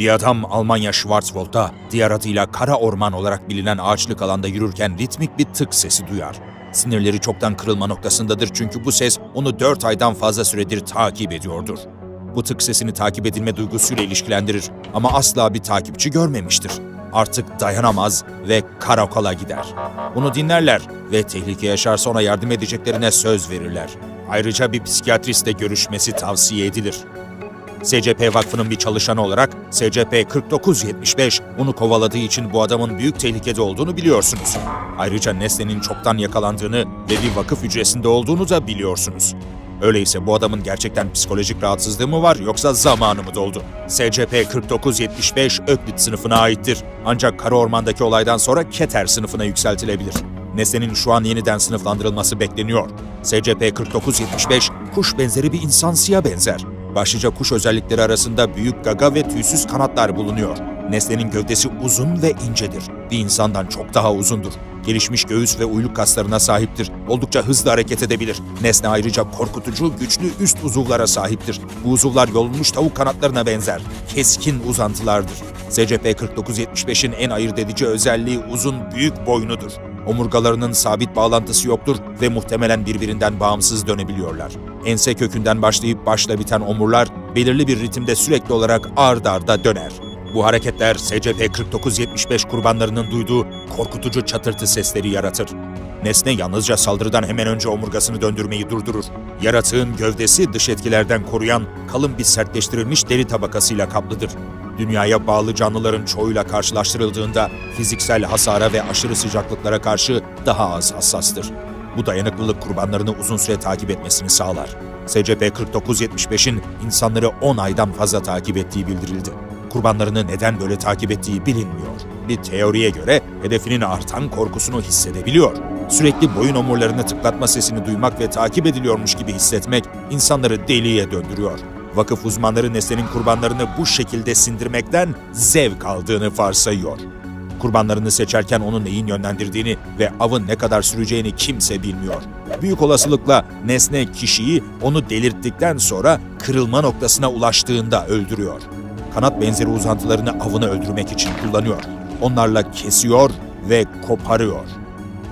Bir adam Almanya Schwarzwald'da, diğer adıyla Kara Orman olarak bilinen ağaçlık alanda yürürken ritmik bir tık sesi duyar. Sinirleri çoktan kırılma noktasındadır çünkü bu ses onu 4 aydan fazla süredir takip ediyordur. Bu tık sesini takip edilme duygusuyla ilişkilendirir ama asla bir takipçi görmemiştir. Artık dayanamaz ve karakola gider. Bunu dinlerler ve tehlike yaşarsa ona yardım edeceklerine söz verirler. Ayrıca bir psikiyatristle görüşmesi tavsiye edilir. SCP Vakfı'nın bir çalışanı olarak SCP 4975 onu kovaladığı için bu adamın büyük tehlikede olduğunu biliyorsunuz. Ayrıca Nesne'nin çoktan yakalandığını ve bir vakıf hücresinde olduğunu da biliyorsunuz. Öyleyse bu adamın gerçekten psikolojik rahatsızlığı mı var yoksa zamanı mı doldu? SCP 4975 Öklit sınıfına aittir. Ancak Kara Orman'daki olaydan sonra Keter sınıfına yükseltilebilir. Nesnenin şu an yeniden sınıflandırılması bekleniyor. SCP 4975 kuş benzeri bir insansıya benzer. Başlıca kuş özellikleri arasında büyük gaga ve tüysüz kanatlar bulunuyor. Nesnenin gövdesi uzun ve incedir. Bir insandan çok daha uzundur. Gelişmiş göğüs ve uyluk kaslarına sahiptir. Oldukça hızlı hareket edebilir. Nesne ayrıca korkutucu, güçlü üst uzuvlara sahiptir. Bu uzuvlar yolunmuş tavuk kanatlarına benzer. Keskin uzantılardır. SCP 4975'in en ayırt edici özelliği uzun, büyük boynudur. Omurgalarının sabit bağlantısı yoktur ve muhtemelen birbirinden bağımsız dönebiliyorlar. Ense kökünden başlayıp başla biten omurlar belirli bir ritimde sürekli olarak ard arda döner. Bu hareketler SCP 4975 kurbanlarının duyduğu korkutucu çatırtı sesleri yaratır. Nesne yalnızca saldırıdan hemen önce omurgasını döndürmeyi durdurur. Yaratığın gövdesi dış etkilerden koruyan kalın bir sertleştirilmiş deri tabakasıyla kaplıdır. Dünyaya bağlı canlıların çoğuyla karşılaştırıldığında fiziksel hasara ve aşırı sıcaklıklara karşı daha az hassastır. Bu dayanıklılık kurbanlarını uzun süre takip etmesini sağlar. SCP 4975'in insanları 10 aydan fazla takip ettiği bildirildi. Kurbanlarını neden böyle takip ettiği bilinmiyor. Bir teoriye göre hedefinin artan korkusunu hissedebiliyor. Sürekli boyun omurlarını tıklatma sesini duymak ve takip ediliyormuş gibi hissetmek insanları deliye döndürüyor. Vakıf uzmanları Nesne'nin kurbanlarını bu şekilde sindirmekten zevk aldığını varsayıyor. Kurbanlarını seçerken onu neyin yönlendirdiğini ve avın ne kadar süreceğini kimse bilmiyor. Büyük olasılıkla nesne kişiyi onu delirttikten sonra kırılma noktasına ulaştığında öldürüyor. Kanat benzeri uzantılarını avını öldürmek için kullanıyor. Onlarla kesiyor ve koparıyor.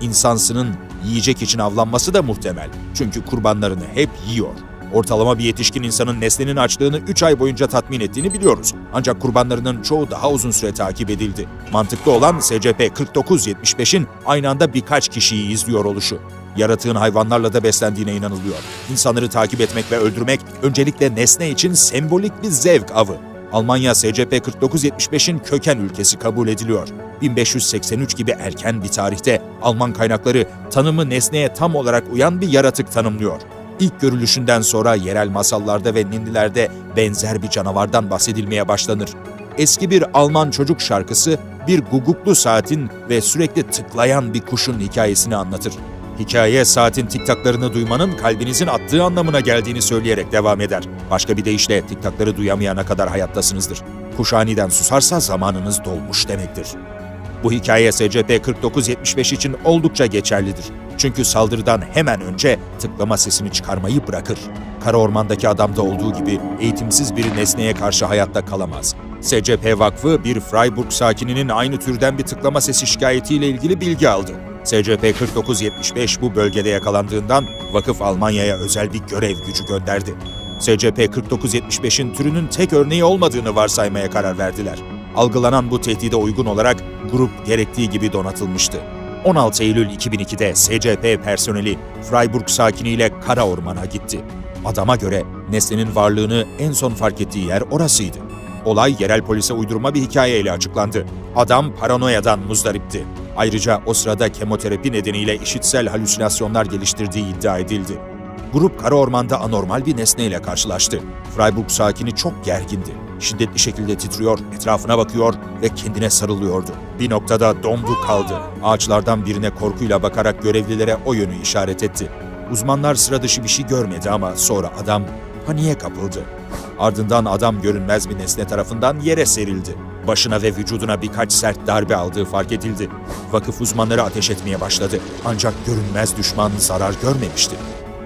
İnsansının yiyecek için avlanması da muhtemel. Çünkü kurbanlarını hep yiyor. Ortalama bir yetişkin insanın nesnenin açlığını 3 ay boyunca tatmin ettiğini biliyoruz. Ancak kurbanlarının çoğu daha uzun süre takip edildi. Mantıklı olan SCP 4975'in aynı anda birkaç kişiyi izliyor oluşu. Yaratığın hayvanlarla da beslendiğine inanılıyor. İnsanları takip etmek ve öldürmek öncelikle nesne için sembolik bir zevk avı. Almanya SCP 4975'in köken ülkesi kabul ediliyor. 1583 gibi erken bir tarihte Alman kaynakları tanımı nesneye tam olarak uyan bir yaratık tanımlıyor. İlk görülüşünden sonra yerel masallarda ve ninnilerde benzer bir canavardan bahsedilmeye başlanır. Eski bir Alman çocuk şarkısı bir guguklu saatin ve sürekli tıklayan bir kuşun hikayesini anlatır. Hikaye saatin tiktaklarını duymanın kalbinizin attığı anlamına geldiğini söyleyerek devam eder. Başka bir deyişle tiktakları duyamayana kadar hayattasınızdır. Kuş aniden susarsa zamanınız dolmuş demektir. Bu hikaye SCP 4975 için oldukça geçerlidir. Çünkü saldırıdan hemen önce tıklama sesini çıkarmayı bırakır. Kara ormandaki adamda olduğu gibi eğitimsiz bir nesneye karşı hayatta kalamaz. SCP Vakfı bir Freiburg sakininin aynı türden bir tıklama sesi şikayetiyle ilgili bilgi aldı. SCP 4975 bu bölgede yakalandığından vakıf Almanya'ya özel bir görev gücü gönderdi. SCP 4975'in türünün tek örneği olmadığını varsaymaya karar verdiler. Algılanan bu tehdide uygun olarak grup gerektiği gibi donatılmıştı. 16 Eylül 2002'de SCP personeli Freiburg sakiniyle Kara Orman'a gitti. Adama göre nesnenin varlığını en son fark ettiği yer orasıydı. Olay yerel polise uydurma bir hikayeyle açıklandı. Adam paranoyadan muzdaripti. Ayrıca o sırada kemoterapi nedeniyle işitsel halüsinasyonlar geliştirdiği iddia edildi. Grup kara ormanda anormal bir nesneyle karşılaştı. Freiburg sakini çok gergindi. Şiddetli şekilde titriyor, etrafına bakıyor ve kendine sarılıyordu. Bir noktada dondu kaldı. Ağaçlardan birine korkuyla bakarak görevlilere o yönü işaret etti. Uzmanlar sıra dışı bir şey görmedi ama sonra adam paniğe kapıldı. Ardından adam görünmez bir nesne tarafından yere serildi. Başına ve vücuduna birkaç sert darbe aldığı fark edildi. Vakıf uzmanları ateş etmeye başladı. Ancak görünmez düşman zarar görmemişti.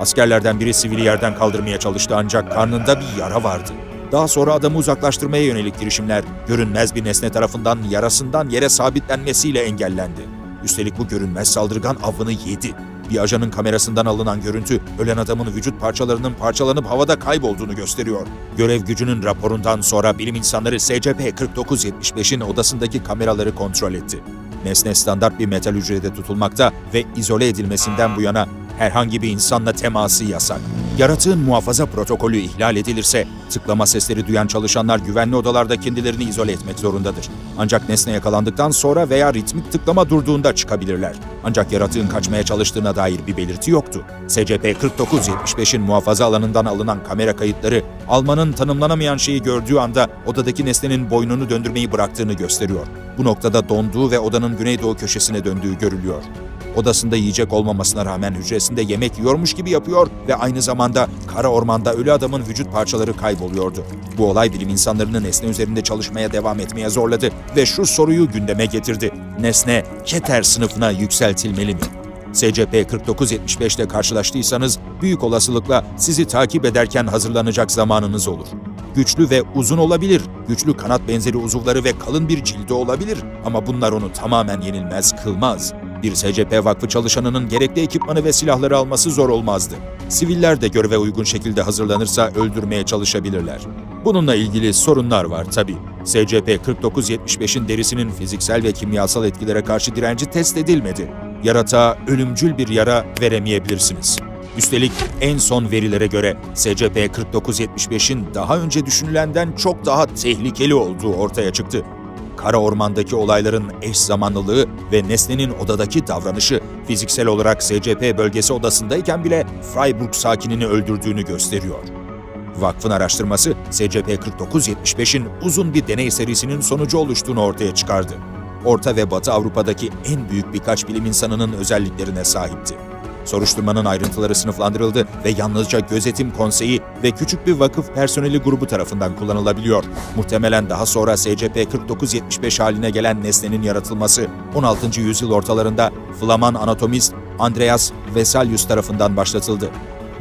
Askerlerden biri sivili yerden kaldırmaya çalıştı ancak karnında bir yara vardı. Daha sonra adamı uzaklaştırmaya yönelik girişimler görünmez bir nesne tarafından yarasından yere sabitlenmesiyle engellendi. Üstelik bu görünmez saldırgan avını yedi. Bir ajanın kamerasından alınan görüntü ölen adamın vücut parçalarının parçalanıp havada kaybolduğunu gösteriyor. Görev gücünün raporundan sonra bilim insanları SCP-4975'in odasındaki kameraları kontrol etti. Nesne standart bir metal hücrede tutulmakta ve izole edilmesinden bu yana herhangi bir insanla teması yasak. Yaratığın muhafaza protokolü ihlal edilirse tıklama sesleri duyan çalışanlar güvenli odalarda kendilerini izole etmek zorundadır. Ancak nesne yakalandıktan sonra veya ritmik tıklama durduğunda çıkabilirler. Ancak yaratığın kaçmaya çalıştığına dair bir belirti yoktu. SCP-4975'in muhafaza alanından alınan kamera kayıtları Alman'ın tanımlanamayan şeyi gördüğü anda odadaki nesnenin boynunu döndürmeyi bıraktığını gösteriyor. Bu noktada donduğu ve odanın güneydoğu köşesine döndüğü görülüyor. Odasında yiyecek olmamasına rağmen hücresinde yemek yiyormuş gibi yapıyor ve aynı zamanda kara ormanda ölü adamın vücut parçaları kayboluyordu. Bu olay bilim insanlarını nesne üzerinde çalışmaya devam etmeye zorladı ve şu soruyu gündeme getirdi. Nesne Keter sınıfına yükseltilmeli mi? SCP-4975 ile karşılaştıysanız büyük olasılıkla sizi takip ederken hazırlanacak zamanınız olur. Güçlü ve uzun olabilir, güçlü kanat benzeri uzuvları ve kalın bir cildi olabilir ama bunlar onu tamamen yenilmez kılmaz. Bir SCP vakfı çalışanının gerekli ekipmanı ve silahları alması zor olmazdı. Siviller de göreve uygun şekilde hazırlanırsa öldürmeye çalışabilirler. Bununla ilgili sorunlar var tabii. SCP-4975'in derisinin fiziksel ve kimyasal etkilere karşı direnci test edilmedi. Yaratığa ölümcül bir yara veremeyebilirsiniz. Üstelik en son verilere göre SCP-4975'in daha önce düşünülenden çok daha tehlikeli olduğu ortaya çıktı. Kara ormandaki olayların eş zamanlılığı ve nesnenin odadaki davranışı fiziksel olarak SCP bölgesi odasındayken bile Freiburg sakinini öldürdüğünü gösteriyor. Vakfın araştırması SCP-4975'in uzun bir deney serisinin sonucu oluştuğunu ortaya çıkardı. Orta ve Batı Avrupa'daki en büyük birkaç bilim insanının özelliklerine sahipti. Soruşturmanın ayrıntıları sınıflandırıldı ve yalnızca gözetim konseyi ve küçük bir vakıf personeli grubu tarafından kullanılabiliyor. Muhtemelen daha sonra SCP-4975 haline gelen nesnenin yaratılması 16. yüzyıl ortalarında Flaman anatomist Andreas Vesalius tarafından başlatıldı.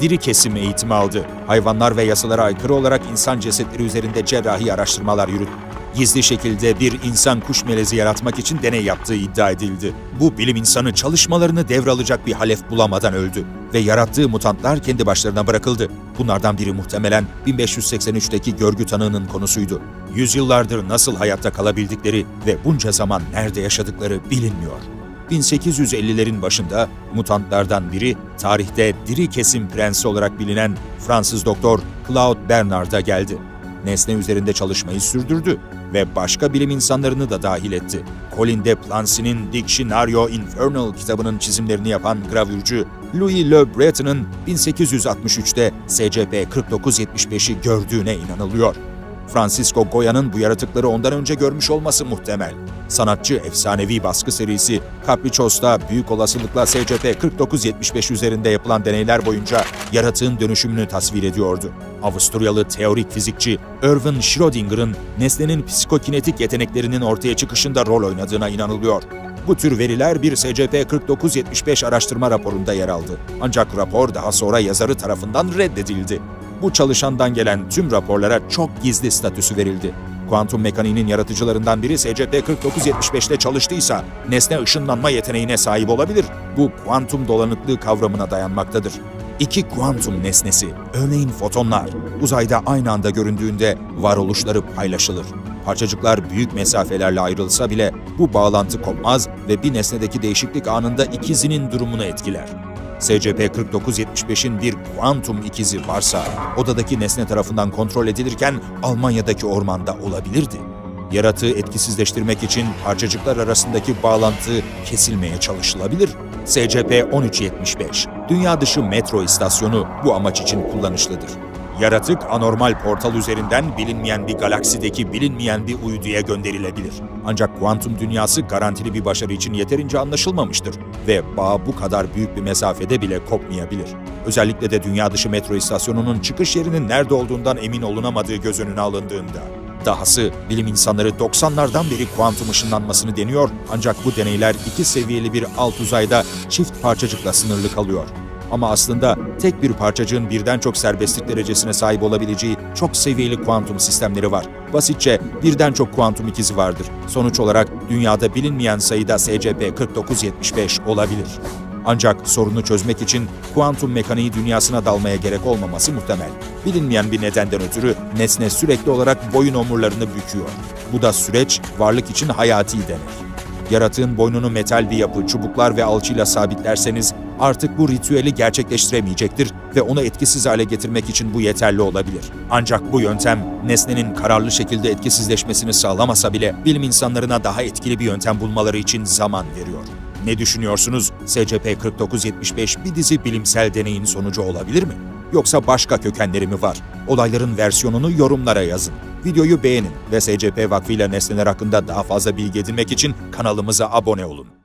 Diri kesim eğitimi aldı. Hayvanlar ve yasalara aykırı olarak insan cesetleri üzerinde cerrahi araştırmalar yürüttü gizli şekilde bir insan kuş melezi yaratmak için deney yaptığı iddia edildi. Bu bilim insanı çalışmalarını devralacak bir halef bulamadan öldü ve yarattığı mutantlar kendi başlarına bırakıldı. Bunlardan biri muhtemelen 1583'teki görgü tanığının konusuydu. Yüzyıllardır nasıl hayatta kalabildikleri ve bunca zaman nerede yaşadıkları bilinmiyor. 1850'lerin başında mutantlardan biri tarihte diri kesim prensi olarak bilinen Fransız doktor Claude Bernard'a geldi nesne üzerinde çalışmayı sürdürdü ve başka bilim insanlarını da dahil etti. Colin de Plancy'nin Dictionario Infernal kitabının çizimlerini yapan gravürcü Louis Le Breton'ın 1863'te SCP-4975'i gördüğüne inanılıyor. Francisco Goya'nın bu yaratıkları ondan önce görmüş olması muhtemel. Sanatçı efsanevi baskı serisi Caprichos'ta büyük olasılıkla SCP-4975 üzerinde yapılan deneyler boyunca yaratığın dönüşümünü tasvir ediyordu. Avusturyalı teorik fizikçi Erwin Schrödinger'ın nesnenin psikokinetik yeteneklerinin ortaya çıkışında rol oynadığına inanılıyor. Bu tür veriler bir SCP-4975 araştırma raporunda yer aldı. Ancak rapor daha sonra yazarı tarafından reddedildi. Bu çalışandan gelen tüm raporlara çok gizli statüsü verildi. Kuantum mekaniğinin yaratıcılarından biri SCP-4975'te çalıştıysa nesne ışınlanma yeteneğine sahip olabilir. Bu kuantum dolanıklığı kavramına dayanmaktadır. İki kuantum nesnesi, örneğin fotonlar, uzayda aynı anda göründüğünde varoluşları paylaşılır. Parçacıklar büyük mesafelerle ayrılsa bile bu bağlantı kopmaz ve bir nesnedeki değişiklik anında ikizinin durumunu etkiler. SCP-4975'in bir kuantum ikizi varsa odadaki nesne tarafından kontrol edilirken Almanya'daki ormanda olabilirdi. Yaratığı etkisizleştirmek için parçacıklar arasındaki bağlantı kesilmeye çalışılabilir. SCP-1375, dünya dışı metro istasyonu bu amaç için kullanışlıdır. Yaratık anormal portal üzerinden bilinmeyen bir galaksideki bilinmeyen bir uyduya gönderilebilir. Ancak kuantum dünyası garantili bir başarı için yeterince anlaşılmamıştır ve bağ bu kadar büyük bir mesafede bile kopmayabilir. Özellikle de dünya dışı metro istasyonunun çıkış yerinin nerede olduğundan emin olunamadığı göz önüne alındığında. Dahası bilim insanları 90'lardan beri kuantum ışınlanmasını deniyor ancak bu deneyler iki seviyeli bir alt uzayda çift parçacıkla sınırlı kalıyor ama aslında tek bir parçacığın birden çok serbestlik derecesine sahip olabileceği çok seviyeli kuantum sistemleri var. Basitçe birden çok kuantum ikizi vardır. Sonuç olarak dünyada bilinmeyen sayıda SCP-4975 olabilir. Ancak sorunu çözmek için kuantum mekaniği dünyasına dalmaya gerek olmaması muhtemel. Bilinmeyen bir nedenden ötürü nesne sürekli olarak boyun omurlarını büküyor. Bu da süreç varlık için hayati demek. Yaratığın boynunu metal bir yapı, çubuklar ve alçıyla sabitlerseniz artık bu ritüeli gerçekleştiremeyecektir ve onu etkisiz hale getirmek için bu yeterli olabilir. Ancak bu yöntem nesnenin kararlı şekilde etkisizleşmesini sağlamasa bile bilim insanlarına daha etkili bir yöntem bulmaları için zaman veriyor. Ne düşünüyorsunuz? SCP-4975 bir dizi bilimsel deneyin sonucu olabilir mi? Yoksa başka kökenleri mi var? Olayların versiyonunu yorumlara yazın. Videoyu beğenin ve SCP Vakfı ile nesneler hakkında daha fazla bilgi edinmek için kanalımıza abone olun.